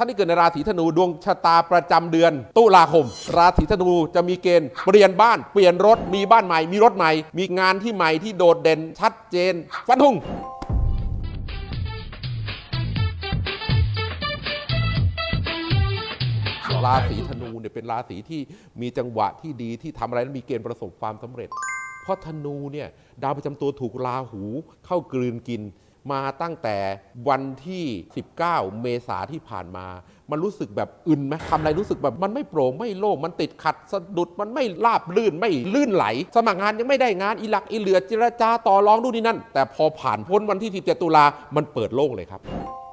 ท่านที่เกิดในราศีธนูดวงชะตาประจำเดือน ตุลาคม ราศีธนูจะมีเกณฑ์เปลี่ยนบ้านเปลี่ยนรถมีบ้านใหม่ มีรถใหม่ มีงานที่ใหม่ที่โดดเด่นชัดเจนฟันธงราศีธนูเนี่ยเป็นราศีที่มีจังหวะที่ดีที่ทำอะไรแล้วมีเกณฑ์ประสบความสำเร็จ เพราะธนูเนี่ยดาวประจำตัวถูกราหูเข้ากลืนกิน มาตั้งแต่วันที่ 19 เมษาที่ผ่านมา มันรู้สึกแบบอึนไหมทำอะไรรู้สึกแบบมันไม่โปร่งไม่โล่งมันติดขัดสะดุดมันไม่ราบลื่นไม่ลื่นไหล สมัครงานยังไม่ได้งานอีหลักอีเหลือเจรจาต่อรองนู่นนี่นั่น แต่พอผ่านพ้นวันที่ 17 ตุลามันเปิดโล่งเลยครับ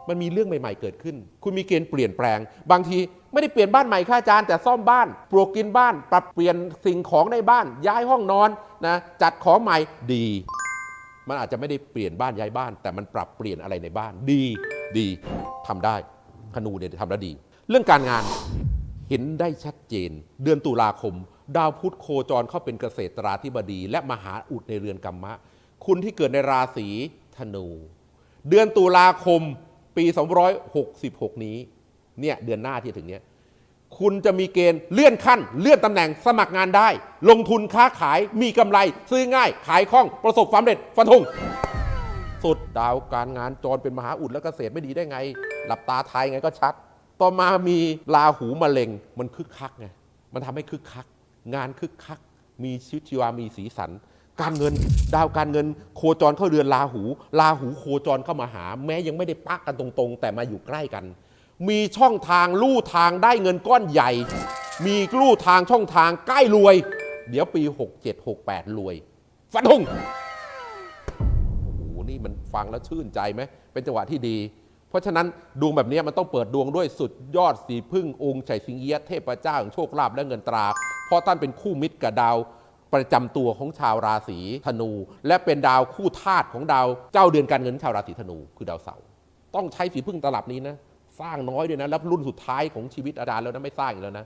มันมีเรื่องใหม่ ๆ เกิดขึ้น คุณมีเกณฑ์เปลี่ยนแปลง บางทีไม่ได้เปลี่ยนบ้านใหม่ค่ะอาจารย์แต่ซ่อมบ้านปลวกกินบ้าน ปรับเปลี่ยนสิ่งของในบ้าน ย้ายห้องนอนนะจัดของใหม่ดี มันอาจจะไม่ได้เปลี่ยนบ้านย้ายบ้าน แต่มันปรับเปลี่ยนอะไรในบ้าน ดีดีทำได้ธนูเนี่ยทำได้ดี เรื่องการงานเห็นได้ชัดเจน เดือนตุลาคม ดาวพุธโคจรเข้าเป็นเกษตราธิบดี และมหาอุดในเรือนกรรมะ คุณที่เกิดในราศีธนู เดือนตุลาคมปี 266 นี้เนี่ยเดือนหน้าที่จะถึงเนี้ย คุณจะมีเกณฑ์เลื่อนขั้น เลื่อนตำแหน่งสมัครงานได้ ลงทุนค้าขายมีกำไร ซื้อง่าย ขายคล่องประสบความสำเร็จฟันธงสุดดาวการงานจรเป็นมหาอุดและเกษตรไม่ดีได้ไง หลับตาทายไงก็ชัด ต่อมามีราหูมะเร็งมันคึกคักไงมันทำให้คึกคัก งานคึกคัก มีชีวิตชีวามีสีสัน การเงินดาวการเงินโคจรเข้าเรือนราหูราหูโคจรเข้ามาหา แม้ยังไม่ได้ปะกันตรงๆ แต่มาอยู่ใกล้กัน มีช่องทางลู่ทางได้เงินก้อนใหญ่ มีลู่ทางช่องทางใกล้รวย เดี๋ยวปี 67 68 รวยฟันธงโอ้โหนี่มันฟังแล้วชื่นใจไหมเป็นจังหวะที่ดี เพราะฉะนั้นดวงแบบนี้มันต้องเปิดดวงด้วยสุดยอดสีพึ่งองค์ไฉสิงเอียะเทพเจ้าแห่งโชคลาภและเงินตรา เพราะท่านเป็นคู่มิตรกับดาวประจำตัวของชาวราศีธนู และเป็นดาวคู่ธาตุของดาวเจ้าเดือนการเงินชาวราศีธนูคือดาวเสาร์ต้องใช้สีพึ่งตลับนี้นะ สร้างน้อยด้วยนะแล้วรุ่นสุดท้ายของชีวิตอาจารย์แล้วนะไม่สร้างอีกแล้วนะ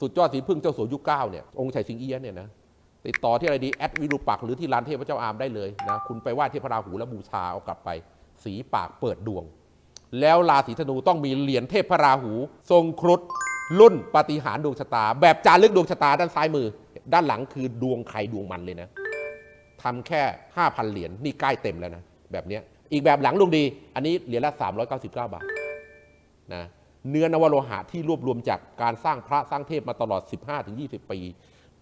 สุดยอดสีพึ่งเจ้าสัวยุคเก้าเนี่ยองค์ชัยสิงเอียเนี่ยนะติดต่อที่อะไรดีแอดวิรูปักหรือที่ร้านเทพเจ้าอามได้เลยนะคุณไปไหว้เทพราหูแล้วบูชาเอากลับไป สีปากเปิดดวง แล้วราศีธนูต้องมีเหรียญเทพพราหู ทรงครุฑรุ่นปฏิหารดวงชะตา แบบจารึกดวงชะตาด้านซ้ายมือ ด้านหลังคือดวงใครดวงมันเลยนะทำแค่ 5,000 เหรียญนี่ใกล้เต็มแล้วนะแบบนี้อีกแบบหลังดวงดี อันนี้เหรียญละ 399 บาท นะเนื้อนวโลหะที่รวบรวมจากการสร้างพระสร้างเทพมาตลอด 15-20 ปี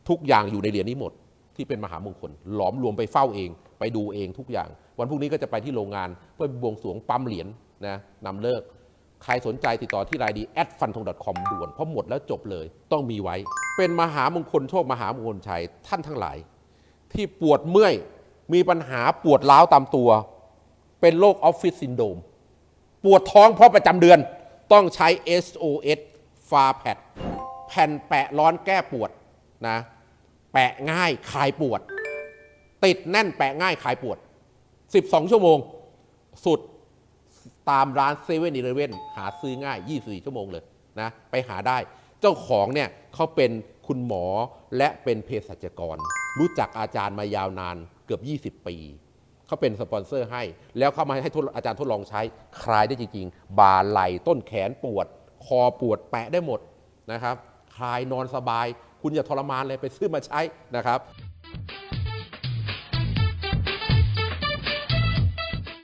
ทุกอย่างอยู่ในเหรียญนี้หมด ที่เป็นมหามงคล หลอมรวมไปเฝ้าเอง ไปดูเองทุกอย่าง วันพรุ่งนี้ก็จะไปที่โรงงานเพื่อบวงสวงปั๊มเหรียญนะนำเลิก ใครสนใจติดต่อที่รายดี at f u n t o n c o m ด่วนเพราะหมดแล้วจบเลย ต้องมีไว้ เป็นมหามงคลโชคมหามงคลชัยท่านทั้งหลาย ที่ปวดเมื่อยมีปัญหาปวดร้าวตามตัว เป็นโรคออฟฟิศซินโดมปวดท้องเพราะประจำเดือน ต้องใช้ SOS f a p a d แผ่นแปะร้อนแก้ปวดนะ แปะง่ายคลายปวด ติดแน่นแปะง่ายคลายปวด 12 ชั่วโมง สุดตามร้านเซเว่นอีเลเว่นหาซื้อง่าย 24 ชั่วโมงเลยนะไปหาได้ เจ้าของเนี่ยเขาเป็นคุณหมอและเป็นเภสัชกร รู้จักอาจารย์มายาวนานเกือบ 20 ปี เขาเป็นสปอนเซอร์ให้ แล้วเขามาให้อาจารย์ทดลองใช้ คลายได้จริง ๆ บ่าไหล่ต้นแขนปวด คอปวดแปะได้หมดนะครับ คลายนอนสบาย คุณอย่าทรมานเลยไปซื้อมาใช้นะครับ